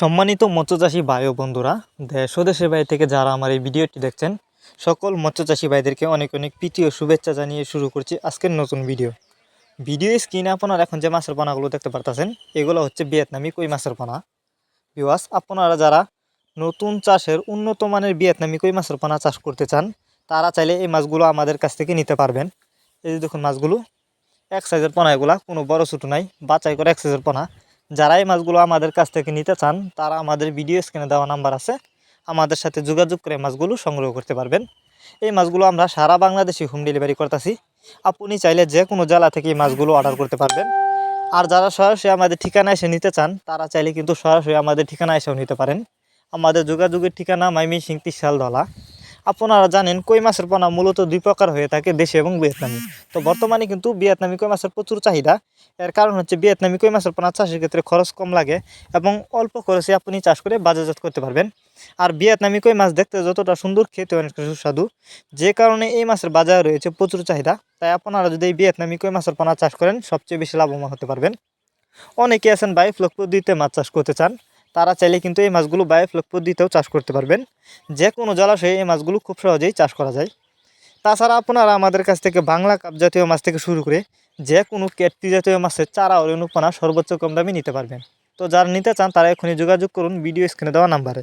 সম্মানিত মৎস্যচাষী ভাই ও বন্ধুরা, দেশ ও দেশের বাইরে থেকে যারা আমার এই ভিডিওটি দেখছেন, সকল মৎস্যচাষী ভাইদেরকে অনেক অনেক প্রীতি ও শুভেচ্ছা জানিয়ে শুরু করছি আজকের নতুন ভিডিও। ভিডিও স্ক্রিনে আপনারা এখন যে মাছের পোনাগুলো দেখতে পারতেছেন, এগুলো হচ্ছে ভিয়েতনামি কই মাছের পোনা। বিওয়াস আপনারা যারা নতুন চাষের উন্নত মানের ভিয়েতনামি কই মাছের পোনা চাষ করতে চান, তারা চাইলে এই মাছগুলো আমাদের কাছ থেকে নিতে পারবেন। এই যে দেখুন মাছগুলো, এক সাইজের পোনা এগুলা, কোনো বড় ছোটো নাই, বাছাই করে এক সাইজের পোনা। যারা এই মাছগুলো আমাদের কাছ থেকে নিতে চান, তারা আমাদের ভিডিও স্ক্রিনে দেওয়া নাম্বার আছে। আমাদের সাথে যোগাযোগ করে মাছগুলো সংগ্রহ করতে পারবেন। এই মাছগুলো আমরা সারা বাংলাদেশে হোম ডেলিভারি করতেছি। আপনি চাইলে যে কোনো জেলা থেকে এই মাছগুলো অর্ডার করতে পারবেন। আর যারা সরাসরি আমাদের ঠিকানা এসে নিতে চান, তারা চাইলে কিন্তু সরাসরি আমাদের ঠিকানা এসেও নিতে পারেন। আমাদের যোগাযোগের ঠিকানা মাইমি সিং তিসালদলা আপনারা জানেন কই মাছের পোনা মূলত দুই প্রকার হয়ে থাকে, দেশে এবং ভিয়েতনামি। তো বর্তমানে কিন্তু ভিয়েতনামি কই মাছের প্রচুর চাহিদা। এর কারণ হচ্ছে ভিয়েতনামি কই মাছের পোনা চাষের ক্ষেত্রে খরচ কম লাগে এবং অল্প খরচে আপনি চাষ করে বাজারজাত করতে পারবেন। আর ভিয়েতনামি কই মাছ দেখতে যতটা সুন্দর, খেতে অনেক সুস্বাদু। যে কারণে এই মাছের বাজারে রয়েছে প্রচুর চাহিদা। তাই আপনারা যদি এই ভিয়েতনামি কই মাছের পোনা চাষ করেন, সবচেয়ে বেশি লাভবান হতে পারবেন। অনেকে আছেন বায়োফ্লক পদ্ধতিতে মাছ চাষ করতে চান। তারা চাইলে কিন্তু এই মাছগুলো বায়োফ্লক পদ্ধতিতেও চাষ করতে পারবেন। যে কোনো জলাশয়ে এই মাছগুলো খুব সহজেই চাষ করা যায়। তাছাড়া আপনারা আমাদের কাছ থেকে বাংলা কাপ জাতীয় মাছ থেকে শুরু করে যে কোনো কেটটি জাতীয় মাছের চারা ও রেণুপানা সর্বোচ্চ কম দামে নিতে পারবেন। তো যারা নিতে চান তারা এখনই যোগাযোগ করুন, ভিডিও স্ক্রিনে দেওয়া নাম্বারে।